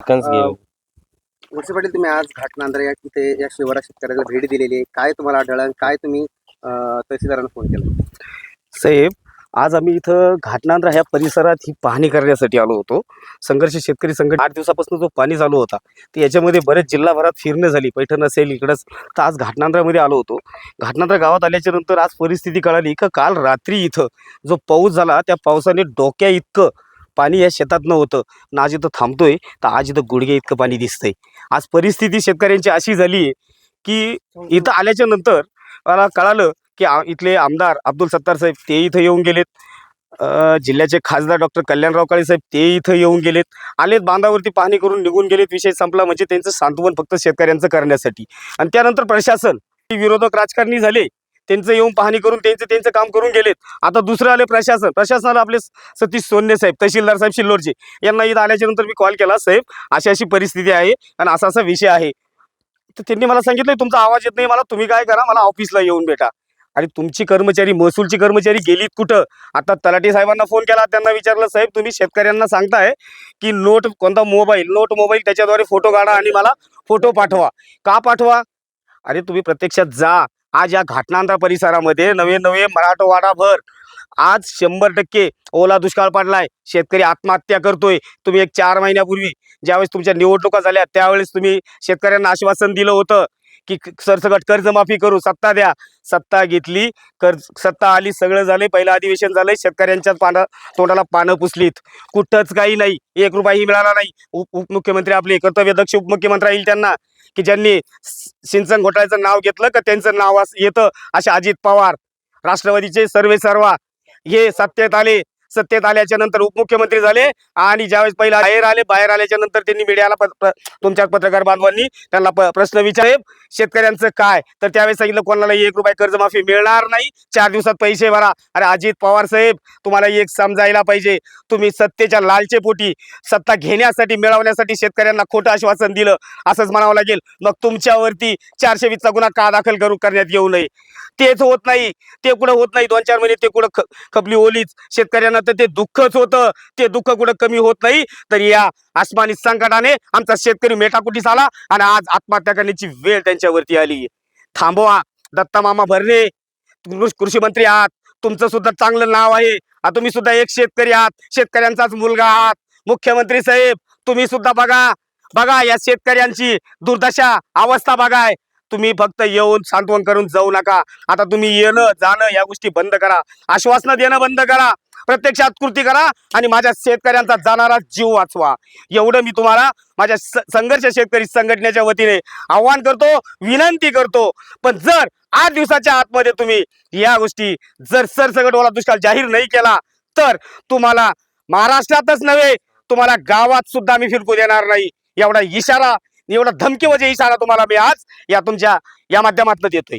कंस घेऊ वळसे पाटील तुम्ही आज घाटनांद्रा या तिथे या शिवारा शेतकऱ्याला भेट दिलेली आहे. काय तुम्हाला आढळलं आणि काय तुम्ही अं, तहसीलदारांना फोन केला? साहेब आज आम्ही इथं घाटनांद्रा ह्या परिसरात ही पाहणी करण्यासाठी आलो होतो. संघर्ष शेतकरी संघटना आठ दिवसापासून जो पाणी चालू होता तर याच्यामध्ये बरेच जिल्हाभरात फिरणं झाली पैठण असेल इकडंच. तर आज घाटनांद्रामध्ये आलो होतो. घाटनांद्रा गावात आल्याच्यानंतर आज परिस्थिती कळाली का काल रात्री इथं जो पाऊस झाला त्या पावसाने डोक्या इतकं पाणी या शेतात होतं ना आज इथं थांबतोय तर आज इथं गुडघे इतकं पाणी दिसतंय. आज परिस्थिती शेतकऱ्यांची अशी झाली आहे की इथं आल्याच्यानंतर मला कळालं की इथले आमदार अब्दुल सत्तार साहेब ते इथं येऊन गेलेत. जिल्ह्याचे खासदार डॉक्टर कल्याणराव काळे साहेब ते इथं येऊन गेलेत. आलेत बांधावरती पाहणी करून निघून गेलेत विषय संपला म्हणजे त्यांचं सांत्वन फक्त शेतकऱ्यांचं करण्यासाठी. आणि त्यानंतर प्रशासन विरोधक राजकारणी झाले. त्यांचं येऊन पाहणी करून त्यांचं त्यांचं काम करून गेलेत. आता दुसरं आले प्रशासन. प्रशासनाला आपले सतीश सोन्ने साहेब तहसीलदार साहेब शिल्लोडचे यांना इथं आल्याच्यानंतर मी कॉल केला साहेब अशी अशी परिस्थिती आहे आणि असा असा विषय आहे. तर त्यांनी मला सांगितलं तुमचा आवाज येत नाही मला तुम्ही काय करा मला ऑफिसला येऊन भेटा. आणि तुमची कर्मचारी महसूलची कर्मचारी गेलीत कुठं? आता तलाठी साहेबांना फोन केला त्यांना विचारलं साहेब तुम्ही शेतकऱ्यांना सांगताय की नोट कोणता मोबाईल? नोट मोबाईल त्याच्याद्वारे फोटो काढा आणि मला फोटो पाठवा. का पाठवा? अरे तुम्ही प्रत्यक्षात जा. आज या घाटनांद्रा परिसरामध्ये नवे नवे मराठवाडाभर आज शंभर टक्के ओला दुष्काळ पडलाय. शेतकरी आत्महत्या करतोय. तुम्ही एक चार महिन्यापूर्वी ज्यावेळेस तुमच्या निवडणुका झाल्या त्यावेळेस तुम्ही शेतकऱ्यांना आश्वासन दिलं होतं. की सरसकट कर्जमाफी करू सत्ता द्या. सत्ता घेतली कर्ज सत्ता आली सगळं झालंय. पहिलं अधिवेशन झालंय शेतकऱ्यांच्या पाना तोंडाला पानं पुसलीत. कुठंच काही नाही. एक रुपयाही मिळाला नाही. उप उपमुख्यमंत्री आपले कर्तव्यदक्ष उपमुख्यमंत्री येईल त्यांना. की ज्यांनी सिंचन घोटाळ्याचं नाव घेतलं का त्यांचं नाव येतं असे अजित पवार. राष्ट्रवादीचे सर्वे सर्वा. हे सत्तेत आले. सत्तेत आल्याच्यानंतर उपमुख्यमंत्री झाले आणि ज्यावेळेस पहिला बाहेर आले बाहेर आल्याच्यानंतर त्यांनी मीडियाला तुमच्या पत्रकार बांधवांनी त्यांना प्रश्न विचारे शेतकऱ्यांचं काय? तर त्यावेळेस सांगितलं कोणाला एक रुपये कर्जमाफी मिळणार नाही. चार दिवसात पैसे भरा. अरे अजित पवार साहेब तुम्हाला एक समजायला पाहिजे. तुम्ही सत्तेच्या लालचे पोटी सत्ता घेण्यासाठी मिळवण्यासाठी शेतकऱ्यांना खोटं आश्वासन दिलं. असंच म्हणावं लागेल मग तुमच्यावरती चारशे वीसचा गुन्हा का दाखल करू करण्यात येऊ नये? तेच होत नाही. ते कुठं होत नाही. दोन चार महिने ते कुठं खपली ओलीच. शेतकऱ्यांना तर ते दुःखच होतं. ते दुःख कुठं कमी होत नाही. तर या आसमानी संकटाने आमचा शेतकरी मेटाकुटीस आला आणि आज आत्महत्या करण्याची वेळ त्यांच्यावरती आली. थांबवा दत्ता मामा भरणे. कृषी मंत्री आहात. तुमचं सुद्धा चांगलं नाव आहे. तुम्ही सुद्धा एक शेतकरी आहात. शेतकऱ्यांचाच मुलगा आहात. मुख्यमंत्री साहेब तुम्ही सुद्धा बघा. बघा या शेतकऱ्यांची दुर्दशा अवस्था बघाय. तुम्ही फक्त येऊन सांत्वन करून जाऊ नका. आता तुम्ही येणं जाणं या गोष्टी बंद करा. आश्वासनं देणं बंद करा. प्रत्यक्षात कृती करा आणि माझ्या शेतकऱ्यांचा जाणारा जीव वाचवा. एवढं मी तुम्हाला माझ्या संघर्ष शेतकरी संघटनेच्या वतीने आव्हान करतो विनंती करतो. पण जर आठ दिवसाच्या आतमध्ये तुम्ही या गोष्टी जर सरसकट ओला दुष्काळ जाहीर नाही केला तर तुम्हाला महाराष्ट्रातच नव्हे तुम्हाला गावात सुद्धा मी फिरकू देणार नाही. एवढा इशारा एवढा धमकीवजे म्हणजे इशारा तुम्हाला मी आज या तुमच्या या माध्यमातून देतोय.